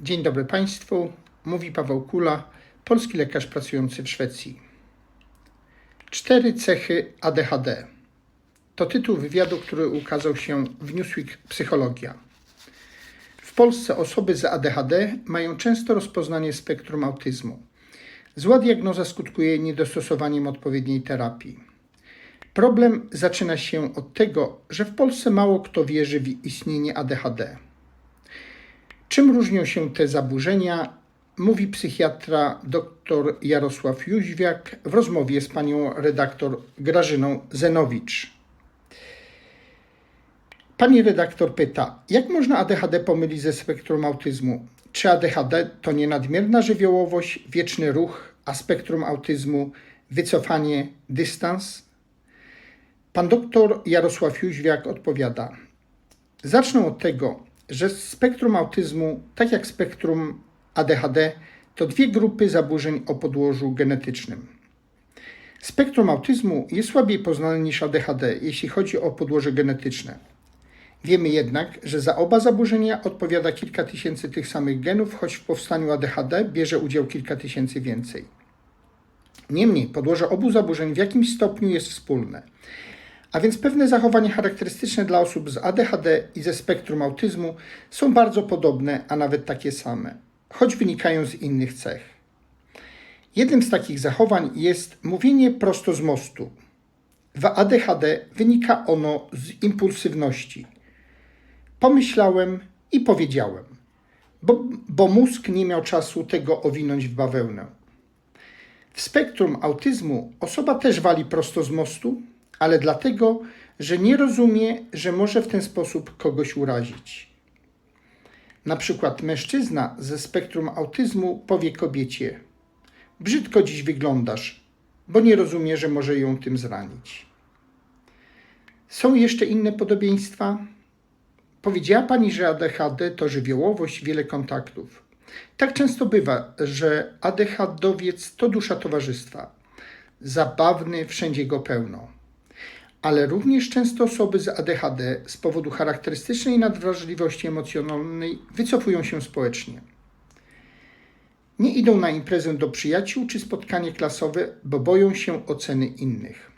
Dzień dobry Państwu, mówi Paweł Kula, polski lekarz pracujący w Szwecji. Cztery cechy ADHD. To tytuł wywiadu, który ukazał się w Newsweek Psychologia. W Polsce osoby z ADHD mają często rozpoznanie spektrum autyzmu. Zła diagnoza skutkuje niedostosowaniem odpowiedniej terapii. Problem zaczyna się od tego, że w Polsce mało kto wierzy w istnienie ADHD. Czym różnią się te zaburzenia, mówi psychiatra dr Jarosław Jóźwiak w rozmowie z panią redaktor Grażyną Zenowicz. Pani redaktor pyta, jak można ADHD pomylić ze spektrum autyzmu? Czy ADHD to nie nadmierna żywiołowość, wieczny ruch, a spektrum autyzmu wycofanie, dystans? Pan doktor Jarosław Jóźwiak odpowiada: Zacznę od tego, że spektrum autyzmu, tak jak spektrum ADHD, to dwie grupy zaburzeń o podłożu genetycznym. Spektrum autyzmu jest słabiej poznane niż ADHD, jeśli chodzi o podłoże genetyczne. Wiemy jednak, że za oba zaburzenia odpowiada kilka tysięcy tych samych genów, choć w powstaniu ADHD bierze udział kilka tysięcy więcej. Niemniej podłoże obu zaburzeń w jakimś stopniu jest wspólne. A więc pewne zachowania charakterystyczne dla osób z ADHD i ze spektrum autyzmu są bardzo podobne, a nawet takie same, choć wynikają z innych cech. Jednym z takich zachowań jest mówienie prosto z mostu. W ADHD wynika ono z impulsywności. Pomyślałem i powiedziałem, bo, bo mózg nie miał czasu tego owinąć w bawełnę. W spektrum autyzmu osoba też wali prosto z mostu, ale dlatego, że nie rozumie, że może w ten sposób kogoś urazić. Na przykład mężczyzna ze spektrum autyzmu powie kobiecie: Brzydko dziś wyglądasz, bo nie rozumie, że może ją tym zranić. Są jeszcze inne podobieństwa? Powiedziała pani, że ADHD to żywiołowość, wiele kontaktów. Tak często bywa, że ADHDowiec to dusza towarzystwa. Zabawny, wszędzie go pełno ale również często osoby z ADHD z powodu charakterystycznej nadwrażliwości emocjonalnej wycofują się społecznie. Nie idą na imprezę do przyjaciół czy spotkanie klasowe, bo boją się oceny innych.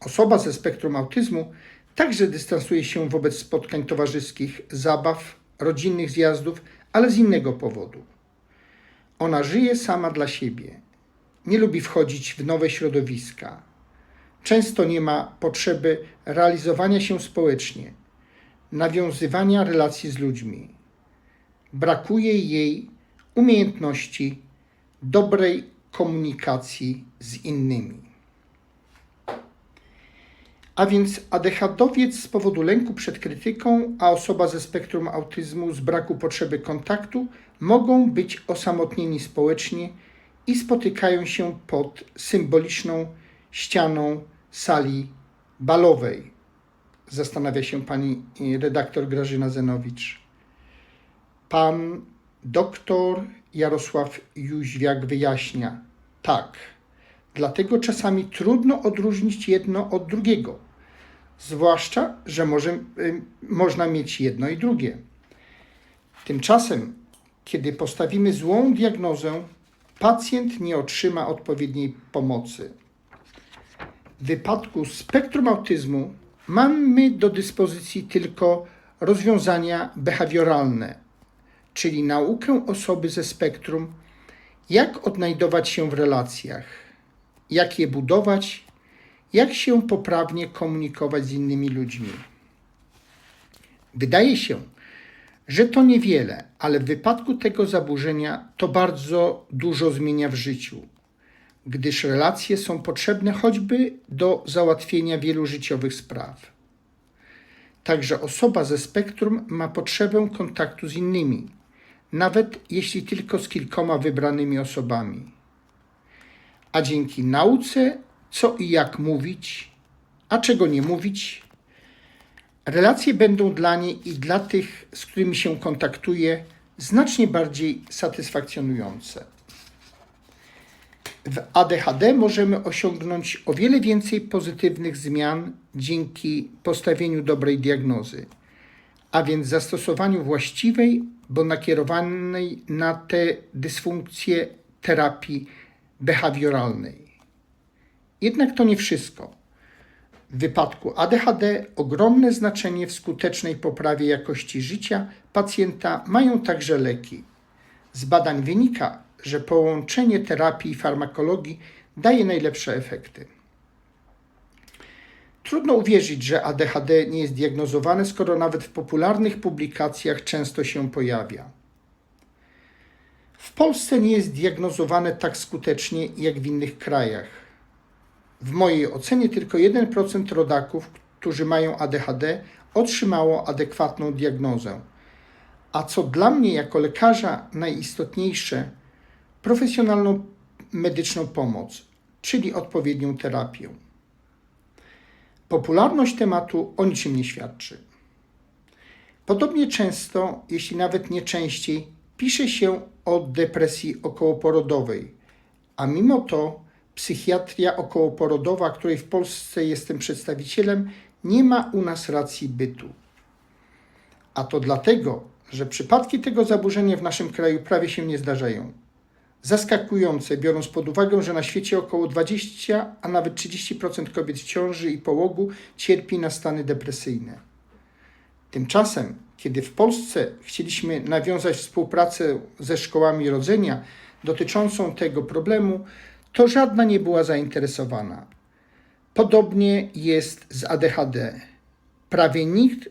Osoba ze spektrum autyzmu także dystansuje się wobec spotkań towarzyskich, zabaw, rodzinnych zjazdów, ale z innego powodu. Ona żyje sama dla siebie. Nie lubi wchodzić w nowe środowiska Często nie ma potrzeby realizowania się społecznie, nawiązywania relacji z ludźmi. Brakuje jej umiejętności dobrej komunikacji z innymi. A więc ADHDowiec z powodu lęku przed krytyką, a osoba ze spektrum autyzmu z braku potrzeby kontaktu mogą być osamotnieni społecznie i spotykają się pod symboliczną ścianą sali balowej. Zastanawia się pani redaktor Grażyna Zenowicz. Pan doktor Jarosław Jóźwiak wyjaśnia. Tak, dlatego czasami trudno odróżnić jedno od drugiego. Zwłaszcza, że może, y, można mieć jedno i drugie. Tymczasem, kiedy postawimy złą diagnozę, pacjent nie otrzyma odpowiedniej pomocy. W wypadku spektrum autyzmu mamy do dyspozycji tylko rozwiązania behawioralne, czyli naukę osoby ze spektrum, jak odnajdować się w relacjach, jak je budować, jak się poprawnie komunikować z innymi ludźmi. Wydaje się, że to niewiele, ale w wypadku tego zaburzenia to bardzo dużo zmienia w życiu gdyż relacje są potrzebne choćby do załatwienia wielu życiowych spraw. Także osoba ze spektrum ma potrzebę kontaktu z innymi, nawet jeśli tylko z kilkoma wybranymi osobami. A dzięki nauce, co i jak mówić, a czego nie mówić, relacje będą dla niej i dla tych, z którymi się kontaktuje, znacznie bardziej satysfakcjonujące. W ADHD możemy osiągnąć o wiele więcej pozytywnych zmian dzięki postawieniu dobrej diagnozy. a więc zastosowaniu właściwej, bo nakierowanej na te dysfunkcje terapii behawioralnej. Jednak to nie wszystko. W wypadku ADHD ogromne znaczenie w skutecznej poprawie jakości życia pacjenta mają także leki. Z badań wynika, że połączenie terapii i farmakologii daje najlepsze efekty. Trudno uwierzyć, że ADHD nie jest diagnozowane, skoro nawet w popularnych publikacjach często się pojawia. W Polsce nie jest diagnozowane tak skutecznie jak w innych krajach. W mojej ocenie tylko 1% rodaków, którzy mają ADHD, otrzymało adekwatną diagnozę. A co dla mnie jako lekarza najistotniejsze, profesjonalną medyczną pomoc, czyli odpowiednią terapię. Popularność tematu o niczym nie świadczy. Podobnie często, jeśli nawet nie częściej, pisze się o depresji okołoporodowej, a mimo to psychiatria okołoporodowa, której w Polsce jestem przedstawicielem, nie ma u nas racji bytu. A to dlatego, że przypadki tego zaburzenia w naszym kraju prawie się nie zdarzają. Zaskakujące, biorąc pod uwagę, że na świecie około 20, a nawet 30% kobiet w ciąży i połogu cierpi na stany depresyjne. Tymczasem, kiedy w Polsce chcieliśmy nawiązać współpracę ze szkołami rodzenia dotyczącą tego problemu, to żadna nie była zainteresowana. Podobnie jest z ADHD. Prawie nikt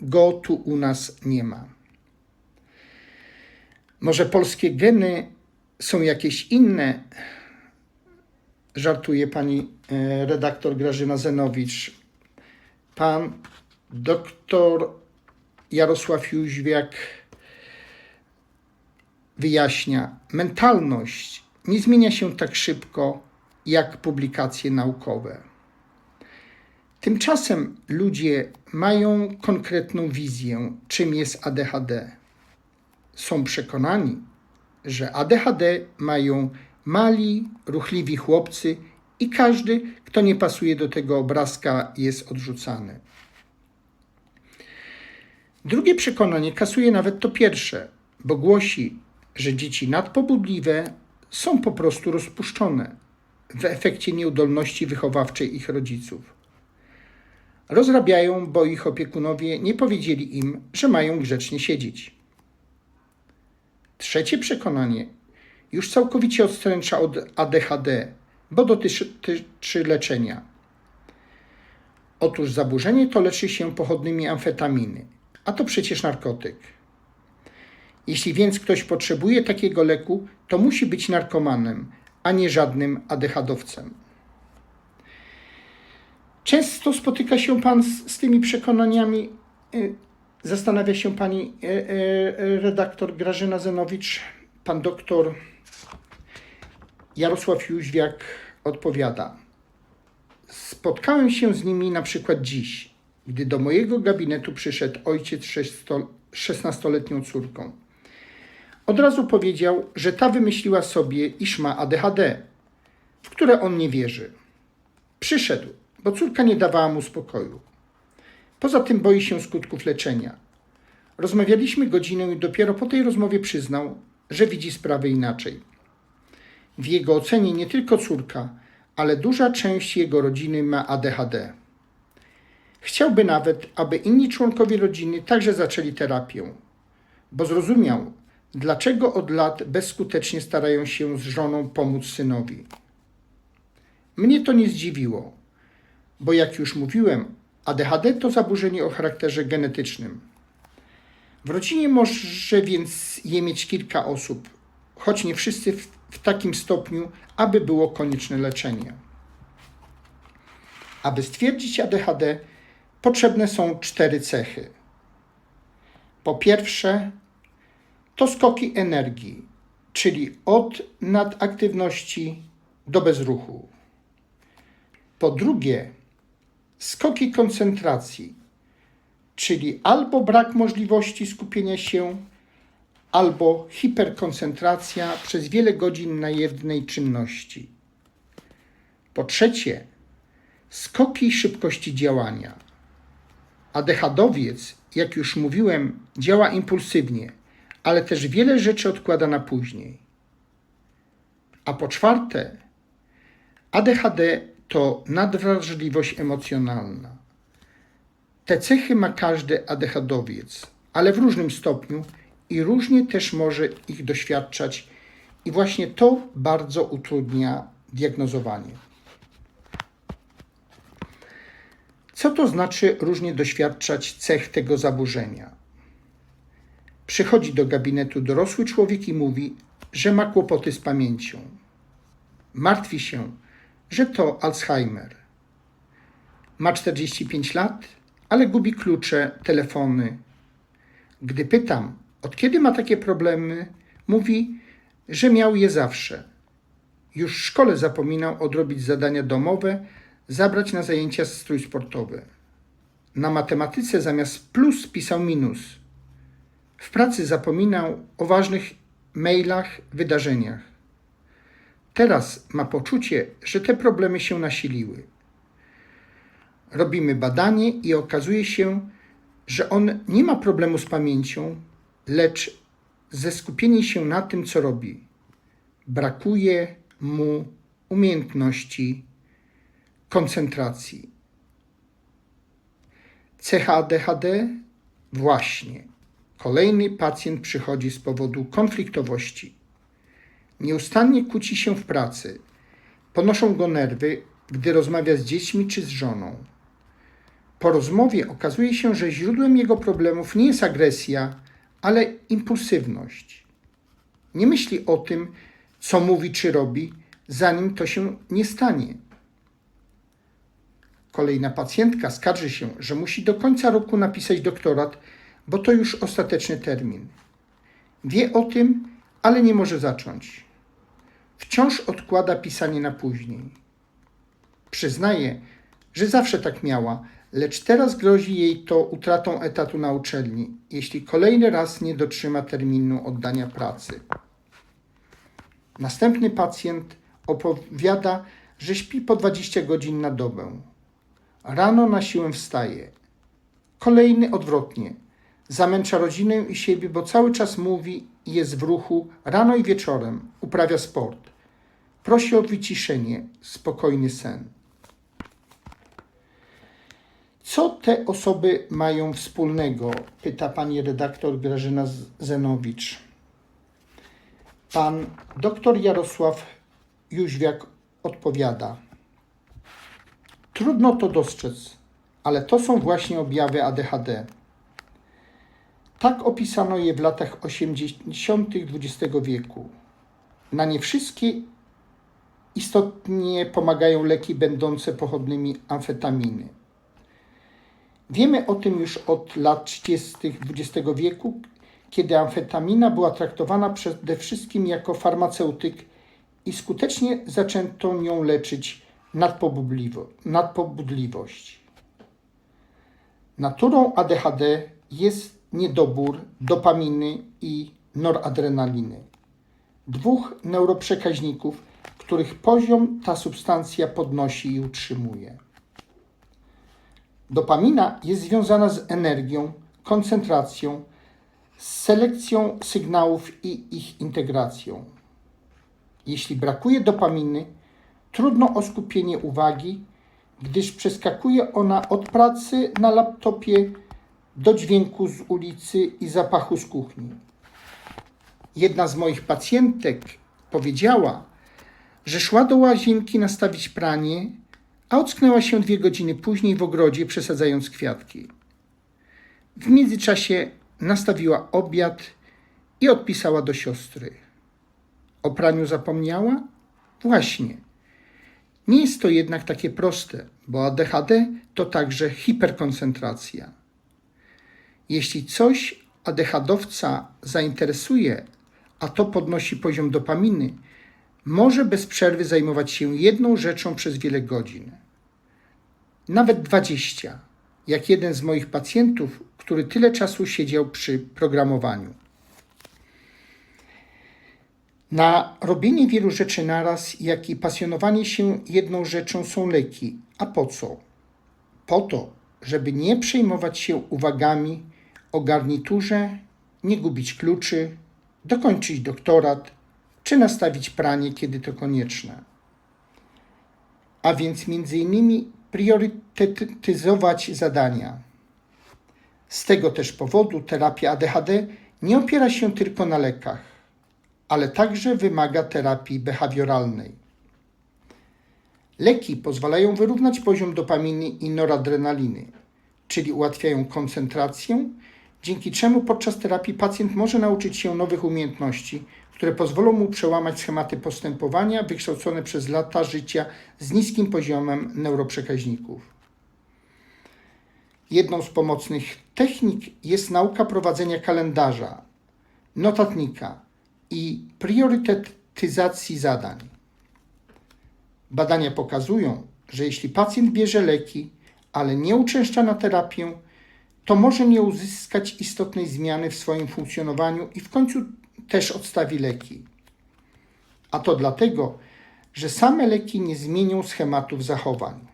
go tu u nas nie ma. Może polskie geny są jakieś inne? Żartuje pani e, redaktor Grażyna Zenowicz. Pan doktor Jarosław Jóźwiak wyjaśnia, mentalność nie zmienia się tak szybko jak publikacje naukowe. Tymczasem ludzie mają konkretną wizję, czym jest ADHD. Są przekonani, że ADHD mają mali, ruchliwi chłopcy i każdy, kto nie pasuje do tego obrazka, jest odrzucany. Drugie przekonanie kasuje nawet to pierwsze, bo głosi, że dzieci nadpobudliwe są po prostu rozpuszczone w efekcie nieudolności wychowawczej ich rodziców. Rozrabiają, bo ich opiekunowie nie powiedzieli im, że mają grzecznie siedzieć. Trzecie przekonanie już całkowicie odstręcza od ADHD, bo dotyczy leczenia. Otóż zaburzenie to leczy się pochodnymi amfetaminy, a to przecież narkotyk. Jeśli więc ktoś potrzebuje takiego leku, to musi być narkomanem, a nie żadnym ADHDowcem. Często spotyka się Pan z, z tymi przekonaniami. Y, zastanawia się Pani y, y, redaktor Grażyna Zenowicz, Pan doktor Jarosław Jóźwiak odpowiada. Spotkałem się z nimi na przykład dziś, gdy do mojego gabinetu przyszedł ojciec z 16-letnią córką. Od razu powiedział, że ta wymyśliła sobie, iż ma ADHD, w które on nie wierzy. Przyszedł, bo córka nie dawała mu spokoju. Poza tym boi się skutków leczenia. Rozmawialiśmy godzinę i dopiero po tej rozmowie przyznał, że widzi sprawę inaczej. W jego ocenie nie tylko córka, ale duża część jego rodziny ma ADHD. Chciałby nawet, aby inni członkowie rodziny także zaczęli terapię, bo zrozumiał, dlaczego od lat bezskutecznie starają się z żoną pomóc synowi. Mnie to nie zdziwiło, bo jak już mówiłem, ADHD to zaburzenie o charakterze genetycznym. W rodzinie może więc je mieć kilka osób, choć nie wszyscy w, w takim stopniu, aby było konieczne leczenie. Aby stwierdzić ADHD, potrzebne są cztery cechy. Po pierwsze, to skoki energii, czyli od nadaktywności do bezruchu. Po drugie, skoki koncentracji, czyli albo brak możliwości skupienia się, albo hiperkoncentracja przez wiele godzin na jednej czynności. Po trzecie, skoki szybkości działania. ADHDowiec jak już mówiłem, działa impulsywnie, ale też wiele rzeczy odkłada na później. A po czwarte, ADHD to nadwrażliwość emocjonalna. Te cechy ma każdy ADHDowiec, ale w różnym stopniu i różnie też może ich doświadczać, i właśnie to bardzo utrudnia diagnozowanie. Co to znaczy różnie doświadczać cech tego zaburzenia? Przychodzi do gabinetu dorosły człowiek i mówi, że ma kłopoty z pamięcią. Martwi się, że to Alzheimer. Ma 45 lat, ale gubi klucze, telefony. Gdy pytam, od kiedy ma takie problemy, mówi, że miał je zawsze. Już w szkole zapominał odrobić zadania domowe, zabrać na zajęcia strój sportowy. Na matematyce zamiast plus pisał minus. W pracy zapominał o ważnych mailach, wydarzeniach. Teraz ma poczucie, że te problemy się nasiliły. Robimy badanie i okazuje się, że on nie ma problemu z pamięcią, lecz ze skupieniem się na tym, co robi. Brakuje mu umiejętności koncentracji. Cecha ADHD? Właśnie. Kolejny pacjent przychodzi z powodu konfliktowości. Nieustannie kłóci się w pracy. Ponoszą go nerwy, gdy rozmawia z dziećmi czy z żoną. Po rozmowie okazuje się, że źródłem jego problemów nie jest agresja, ale impulsywność. Nie myśli o tym, co mówi czy robi, zanim to się nie stanie. Kolejna pacjentka skarży się, że musi do końca roku napisać doktorat, bo to już ostateczny termin. Wie o tym, ale nie może zacząć. Wciąż odkłada pisanie na później. Przyznaje, że zawsze tak miała, lecz teraz grozi jej to utratą etatu na uczelni, jeśli kolejny raz nie dotrzyma terminu oddania pracy. Następny pacjent opowiada, że śpi po 20 godzin na dobę. Rano na siłę wstaje. Kolejny odwrotnie. Zamęcza rodzinę i siebie, bo cały czas mówi i jest w ruchu rano i wieczorem. Uprawia sport. Prosi o wyciszenie, spokojny sen. Co te osoby mają wspólnego? Pyta pani redaktor Grażyna Zenowicz. Pan doktor Jarosław Jóźwiak odpowiada. Trudno to dostrzec, ale to są właśnie objawy ADHD. Tak opisano je w latach 80. XX wieku. Na nie wszystkie istotnie pomagają leki będące pochodnymi amfetaminy. Wiemy o tym już od lat 30. XX wieku, kiedy amfetamina była traktowana przede wszystkim jako farmaceutyk i skutecznie zaczęto nią leczyć nadpobudliwo, nadpobudliwość. Naturą ADHD jest niedobór dopaminy i noradrenaliny, dwóch neuroprzekaźników, których poziom ta substancja podnosi i utrzymuje. Dopamina jest związana z energią, koncentracją, selekcją sygnałów i ich integracją. Jeśli brakuje dopaminy, trudno o skupienie uwagi, gdyż przeskakuje ona od pracy na laptopie do dźwięku z ulicy i zapachu z kuchni. Jedna z moich pacjentek powiedziała, że szła do łazienki nastawić pranie, a ocknęła się dwie godziny później w ogrodzie, przesadzając kwiatki. W międzyczasie nastawiła obiad i odpisała do siostry. O praniu zapomniała? Właśnie. Nie jest to jednak takie proste, bo ADHD to także hiperkoncentracja. Jeśli coś ADHDowca zainteresuje, a to podnosi poziom dopaminy, może bez przerwy zajmować się jedną rzeczą przez wiele godzin. Nawet 20, jak jeden z moich pacjentów, który tyle czasu siedział przy programowaniu. Na robienie wielu rzeczy naraz, jak i pasjonowanie się jedną rzeczą są leki. A po co? Po to, żeby nie przejmować się uwagami, o garniturze, nie gubić kluczy, dokończyć doktorat czy nastawić pranie, kiedy to konieczne. A więc między innymi priorytetyzować zadania. Z tego też powodu terapia ADHD nie opiera się tylko na lekach, ale także wymaga terapii behawioralnej. Leki pozwalają wyrównać poziom dopaminy i noradrenaliny, czyli ułatwiają koncentrację, dzięki czemu podczas terapii pacjent może nauczyć się nowych umiejętności, które pozwolą mu przełamać schematy postępowania wykształcone przez lata życia z niskim poziomem neuroprzekaźników. Jedną z pomocnych technik jest nauka prowadzenia kalendarza, notatnika i priorytetyzacji zadań. Badania pokazują, że jeśli pacjent bierze leki, ale nie uczęszcza na terapię, to może nie uzyskać istotnej zmiany w swoim funkcjonowaniu i w końcu też odstawi leki. A to dlatego, że same leki nie zmienią schematów zachowań.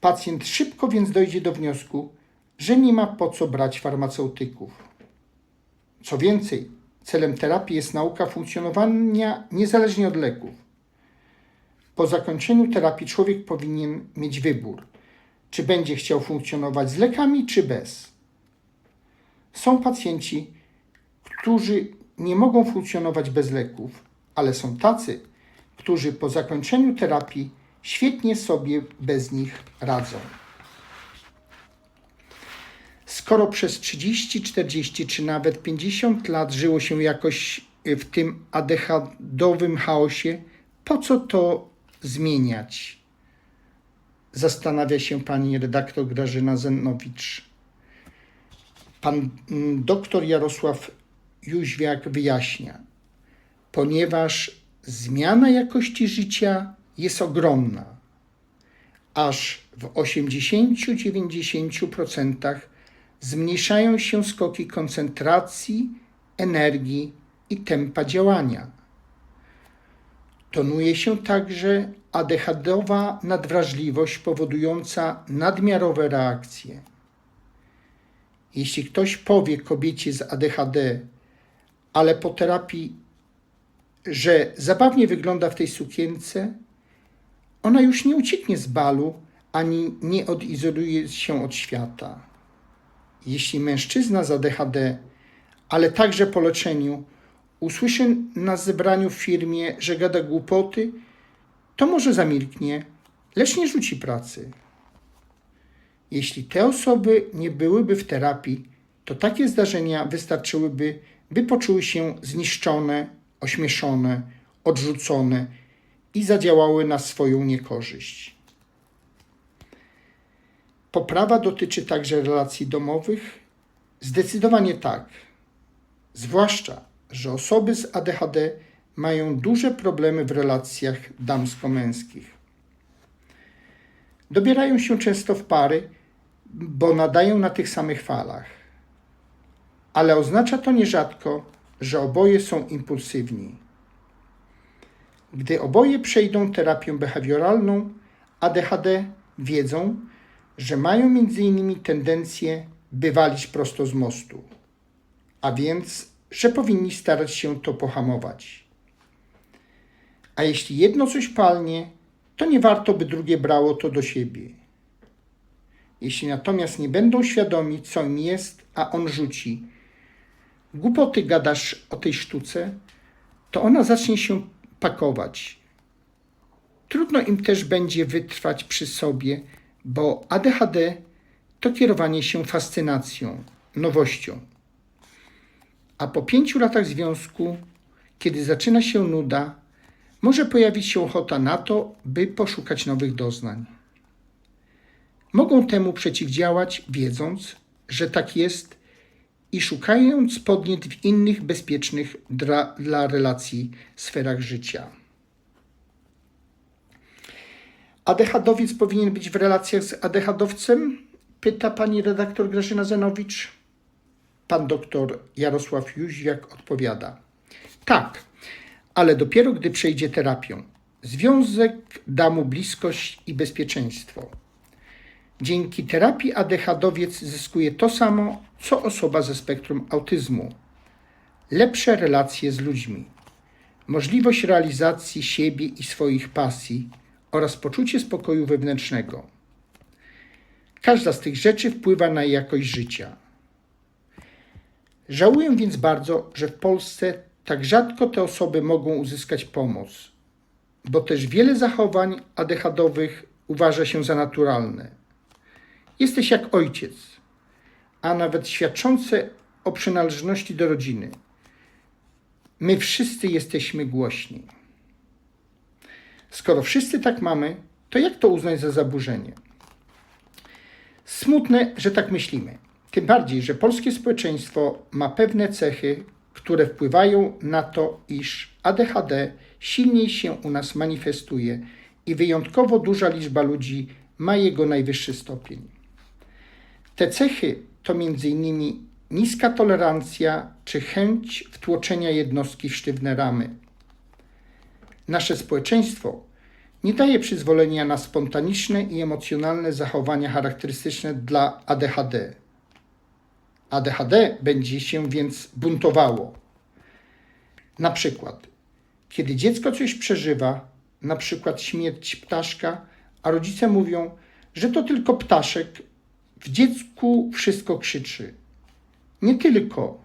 Pacjent szybko więc dojdzie do wniosku, że nie ma po co brać farmaceutyków. Co więcej, celem terapii jest nauka funkcjonowania niezależnie od leków. Po zakończeniu terapii człowiek powinien mieć wybór, czy będzie chciał funkcjonować z lekami, czy bez. Są pacjenci, którzy nie mogą funkcjonować bez leków, ale są tacy, którzy po zakończeniu terapii świetnie sobie bez nich radzą. Skoro przez 30, 40 czy nawet 50 lat żyło się jakoś w tym adechadowym chaosie, po co to zmieniać? Zastanawia się pani redaktor Grażyna Zenowicz. Pan mm, doktor Jarosław Jóźwiak wyjaśnia, ponieważ zmiana jakości życia jest ogromna. Aż w 80-90% zmniejszają się skoki koncentracji, energii i tempa działania. Tonuje się także adechadowa nadwrażliwość powodująca nadmiarowe reakcje. Jeśli ktoś powie kobiecie z ADHD, ale po terapii, że zabawnie wygląda w tej sukience, ona już nie ucieknie z balu ani nie odizoluje się od świata. Jeśli mężczyzna z ADHD, ale także po leczeniu, usłyszy na zebraniu w firmie, że gada głupoty, to może zamilknie, lecz nie rzuci pracy. Jeśli te osoby nie byłyby w terapii, to takie zdarzenia wystarczyłyby, by poczuły się zniszczone, ośmieszone, odrzucone i zadziałały na swoją niekorzyść. Poprawa dotyczy także relacji domowych? Zdecydowanie tak. Zwłaszcza, że osoby z ADHD mają duże problemy w relacjach damsko-męskich. Dobierają się często w pary, bo nadają na tych samych falach. Ale oznacza to nierzadko, że oboje są impulsywni. Gdy oboje przejdą terapię behawioralną, ADHD wiedzą, że mają m.in. tendencję by walić prosto z mostu, a więc, że powinni starać się to pohamować. A jeśli jedno coś palnie, to nie warto, by drugie brało to do siebie. Jeśli natomiast nie będą świadomi, co im jest, a on rzuci, głupoty gadasz o tej sztuce, to ona zacznie się pakować. Trudno im też będzie wytrwać przy sobie, bo ADHD to kierowanie się fascynacją, nowością. A po pięciu latach związku, kiedy zaczyna się nuda, może pojawić się ochota na to, by poszukać nowych doznań. Mogą temu przeciwdziałać, wiedząc, że tak jest i szukając podniet w innych bezpiecznych dla, dla relacji sferach życia. ADHDowiec powinien być w relacjach z ADHDowcem? Pyta pani redaktor Grażyna Zenowicz. Pan doktor Jarosław Jóźwiak odpowiada. Tak, ale dopiero gdy przejdzie terapię. Związek da mu bliskość i bezpieczeństwo. Dzięki terapii ADHDowiec zyskuje to samo, co osoba ze spektrum autyzmu. Lepsze relacje z ludźmi, możliwość realizacji siebie i swoich pasji oraz poczucie spokoju wewnętrznego. Każda z tych rzeczy wpływa na jakość życia. Żałuję więc bardzo, że w Polsce tak rzadko te osoby mogą uzyskać pomoc, bo też wiele zachowań ADHDowych uważa się za naturalne. Jesteś jak ojciec, a nawet świadczące o przynależności do rodziny. My wszyscy jesteśmy głośni. Skoro wszyscy tak mamy, to jak to uznać za zaburzenie? Smutne, że tak myślimy. Tym bardziej, że polskie społeczeństwo ma pewne cechy, które wpływają na to, iż ADHD silniej się u nas manifestuje i wyjątkowo duża liczba ludzi ma jego najwyższy stopień. Te cechy to m.in. niska tolerancja czy chęć wtłoczenia jednostki w sztywne ramy. Nasze społeczeństwo nie daje przyzwolenia na spontaniczne i emocjonalne zachowania charakterystyczne dla ADHD. ADHD będzie się więc buntowało. Na przykład, kiedy dziecko coś przeżywa, na przykład śmierć ptaszka, a rodzice mówią, że to tylko ptaszek, w dziecku wszystko krzyczy. Nie tylko.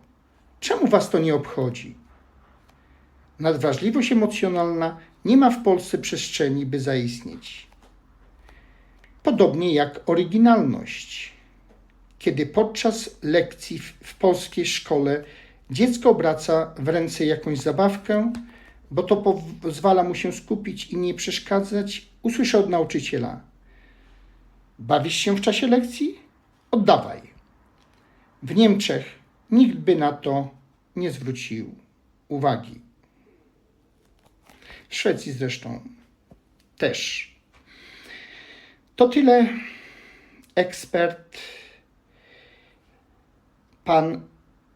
Czemu was to nie obchodzi? Nadwrażliwość emocjonalna nie ma w Polsce przestrzeni, by zaistnieć. Podobnie jak oryginalność. Kiedy podczas lekcji w, polskiej szkole dziecko obraca w ręce jakąś zabawkę, bo to pozwala mu się skupić i nie przeszkadzać, usłyszę od nauczyciela: Bawisz się w czasie lekcji? Oddawaj. W Niemczech nikt by na to nie zwrócił uwagi. W Szwecji zresztą też. To tyle ekspert, pan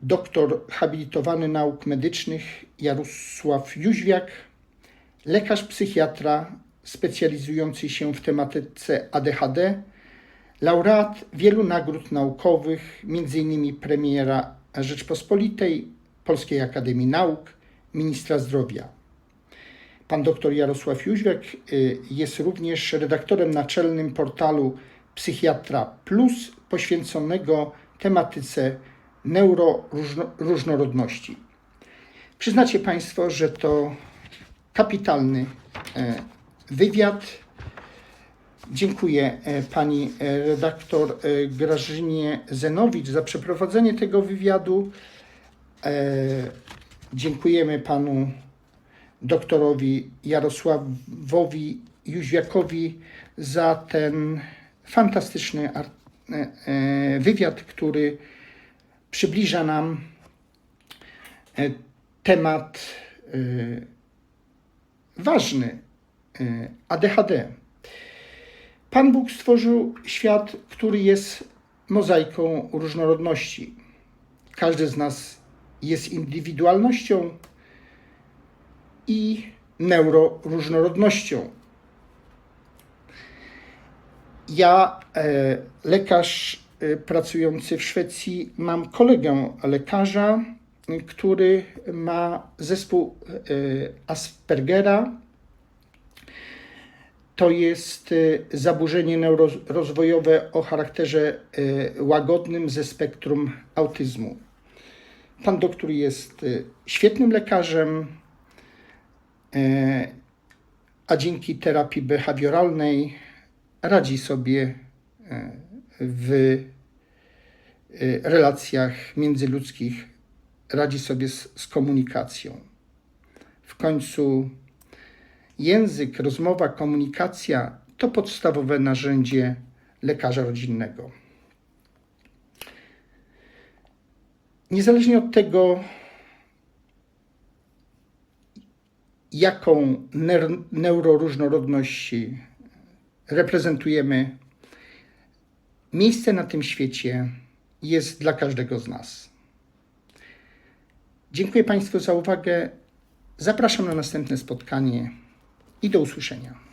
doktor habilitowany nauk medycznych Jarosław Jóźwiak, lekarz psychiatra specjalizujący się w tematyce ADHD, laureat wielu nagród naukowych, m.in. premiera Rzeczpospolitej, Polskiej Akademii Nauk, ministra zdrowia. Pan dr Jarosław Jóźwiak y, jest również redaktorem naczelnym portalu Psychiatra Plus poświęconego tematyce neuroróżnorodności. Przyznacie Państwo, że to kapitalny e, wywiad. Dziękuję e, pani e, redaktor Grażynie Zenowicz za przeprowadzenie tego wywiadu. Dziękujemy panu doktorowi Jarosławowi Jóźwiakowi za ten fantastyczny wywiad, który przybliża nam temat ważny ADHD. Pan Bóg stworzył świat, który jest mozaiką różnorodności. Każdy z nas jest indywidualnością i neuroróżnorodnością. Ja, e, lekarz e, pracujący w Szwecji, mam kolegę lekarza, który ma zespół e, Aspergera. To jest zaburzenie neurorozwojowe o charakterze łagodnym ze spektrum autyzmu. Pan doktor jest świetnym lekarzem, a dzięki terapii behawioralnej radzi sobie w relacjach międzyludzkich radzi sobie z, z komunikacją. W końcu język, rozmowa, komunikacja to podstawowe narzędzie lekarza rodzinnego. Niezależnie od tego, jaką neuroróżnorodność reprezentujemy, miejsce na tym świecie jest dla każdego z nas. Dziękuję Państwu za uwagę. Zapraszam na następne spotkanie i do usłyszenia.